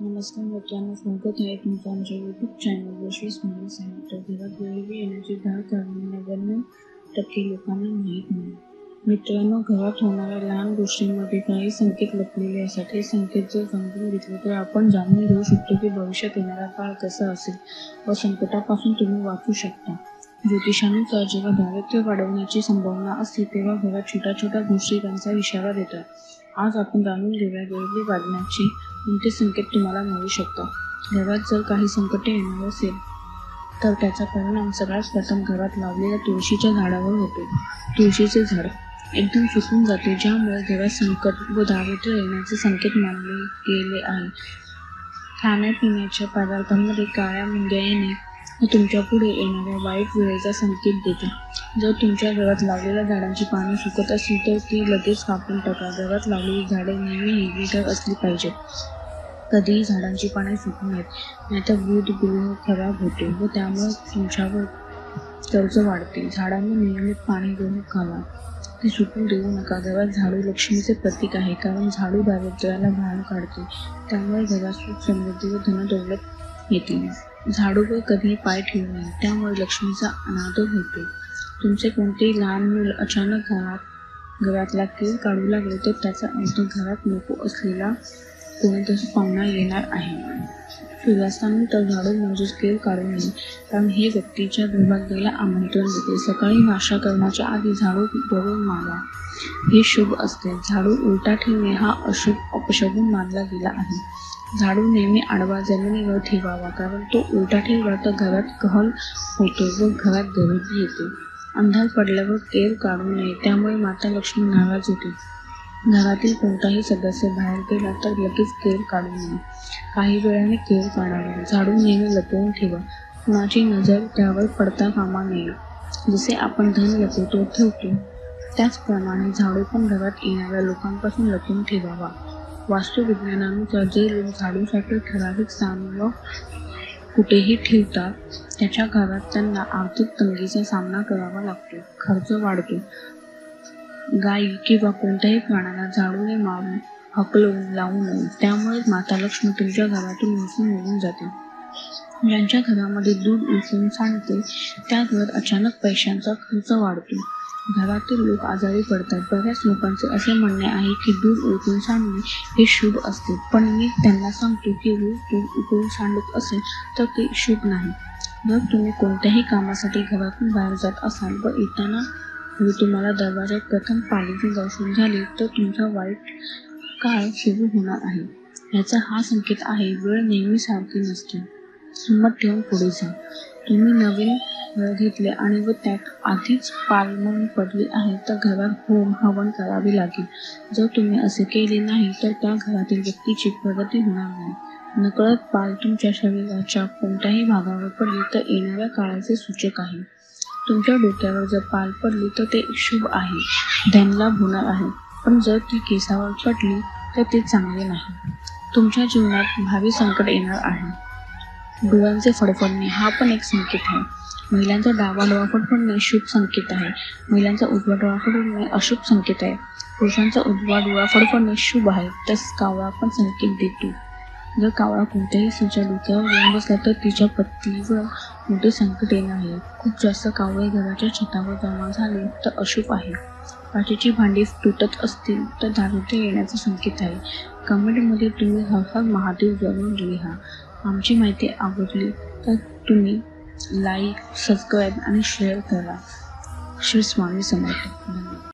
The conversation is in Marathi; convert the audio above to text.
नमस्कार मित्रांनो स्वागत आहे तुमचं आमच्या YouTube channel Yashvi smile centre घरात गरिबी येण्याची दहा कारण नव्याण्णव टक्के लोकांना माहीत नाही मित्रांनो घरात होणाऱ्या लहान गोष्टींमध्ये काही संकेत लपलेले असतात हे संकेत जर समजून घेतले तर आपण जाणून घेऊ शकतो की भविष्यात येणारा काळ कसा असेल व संकटापासून तुम्ही वाचू शकता ज्योतिषानुसार जेव्हा दारिद्र्य वाढवण्याची संभावना असते तेव्हा घरात छोट्या छोट्या गोष्टी त्यांचा इशारा देतात आज आपण जाणून घेऊया गरिबी वाढण्याचे कोणते संकेत तुम्हाला मिळू शकतात. घरात जर काही संकटे येणार असेल तर त्याचा परिणाम सगळ्यात प्रथम घरात लावलेल्या तुळशीच्या झाडावर होतो. तुळशीचे झाड एकदम सुकून जाते ज्यामुळे घरात संकट व दारिद्र्य येण्याचे संकेत मानले गेले आहे खाण्यापिण्याच्या पदार्थांमध्ये काळ्या मुंग्या येणे तुमच्यापुढे येणाऱ्या वाईट वेळेचा संकेत देते. जर तुमच्या घरात लावलेल्या झाडांची पाने सुकत असतील तर ती लगेच कापून टाका. घरात लावलेली झाडे नेहमी हिरवीगार असली पाहिजेत. कधीही झाडांची पाने सुकू नयेत नाहीतर दूध गृह खराब होते व त्यामुळे तुमच्यावर कर्ज वाढते. झाडांना नियमित पाणी देऊन घाला ती सुकून देऊ नका. घरात झाडू लक्ष्मीचे प्रतीक आहे कारण झाडू दारिद्र्याला बाहेर काढते. त्यामुळे घरात सुख समृद्धी व धनदौलत येते. झाडूवर कधी पाय ठेवू नये. त्यामुळे लक्ष्मीचा अनादर होतो. तुमचे कोणतेही लहान मूल अचानक घरात घरातला केर काढू लागले तर त्याचा अर्थ घरात नको असलेला कोणीतरी पाहुणा येणार आहे. सूर्यास्तानंतर झाडू म्हणजेच केळ काढू नये कारण हे व्यक्तीच्या दुर्भाग्याला आमंत्रण देते. सकाळी नाश्ता करण्याच्या आधी झाडू बरोबर मारा. हे शुभ असते. झाडू उलटा ठेवणे हा अशुभ अपशगुन मानला गेला आहे. झाडू नेहमी आडवा जमिनीवर ठेवावा कारण तो उलटा ठेवला तर घरात कहल होतो व घरात गरिबी येते. अंधार पडल्यावर केर काढू नये त्यामुळे माता लक्ष्मी नाराज होती. घरातील कोणताही सदस्य बाहेर गेला तर लगेच केर काढू नये. काही वेळाने केर काढावा. झाडू नेहमी लपवून ठेवा. कुणाची नजर त्यावर पडता कामा नये. जसे आपण धन लपवतो ठेवतो. त्याचप्रमाणे झाडू पण घरात येणाऱ्या लोकांपासून लपवून ठेवावा. वास्तुविज्ञानानुसार जे लोक झाडूसाठी ठराविक स्थान कुठेही ठेवतात त्याच्या घरात त्यांना आर्थिक तंगीचा सामना करावा लागतो. खर्च वाढतो. गायी किंवा कोणत्याही प्राण्याला झाडूने मारून हकलवून लावू नये त्यामुळे माता लक्ष्मी तुमच्या घरातून निघून निघून जाते. ज्यांच्या घरामध्ये दूध उचलून सांडते त्या घर अचानक पैशांचा खर्च वाढतो. घरातील लोक आजारी पडतात. बऱ्याच लोकांचे असे म्हणणे आहे की दूध उकळून सांडणे हे शुभ असते. पण मी त्यांना सांगतो की रोज दूध उकळून सांडत असेल तर ते शुभ नाही. जर तुम्ही कोणत्याही कामासाठी घरातून बाहेर जात असाल व येताना मी तुम्हाला दरवाजात प्रथम पाण्याचे दर्शन झाले तर तुमचा वाईट काळ सुरू होणार आहे. याचा हा संकेत आहे वेळ नेहमी सारखी नसते. हिंमत ठेवून पुढे जा. तुम्ही नवीन घर घेतले आणि व त्यात आधीच पालमन पडली आहे तर घरात होम हवन करावे लागेल. जर तुम्ही असे केले नाही तर त्या घरातील व्यक्तीची प्रगती होणार नाही. नकळत पाल तुमच्या शरीराच्या कोणत्याही भागावर पडली तर येणाऱ्या काळाचे सूचक आहे. तुमच्या डोक्यावर जर पाल पडली तर ते शुभ आहे. धनलाभ होणार आहे. पण जर ती केसावर पडली तर ते चांगले नाही. तुमच्या जीवनात भावी संकट येणार आहे. डोळ्यांचे फडफडणे हा पण एक संकेत आहे. महिलांचा डावा डोळा फडफडणे शुभ संकेत आहे. महिलांचा उजवा डोळा फडफडणे अशुभ संकेत आहे. पुरुषांचा उजवा डोळा फडफडणे शुभ आहे. तस कावळा पण संकेत देतो. जर कावळा कोणत्याही स्त्रीच्या डोक्यावर येऊन बसला तर तिच्या पत्नीवर मोठे संकट येणार आहे. खूप जास्त कावळे घराच्या छतावर जमा झाले तर अशुभ आहे. काचेची भांडी तुटत असतील तर दारिद्र्य येण्याचा संकेत आहे. कमेंटमध्ये तुम्ही हर हर महादेव जरूर लिहा. आमची माहिती आवडली तर तुम्ही लाईक सबस्क्राईब आणि शेअर करा. श्री स्वामी समर्थ. धन्यवाद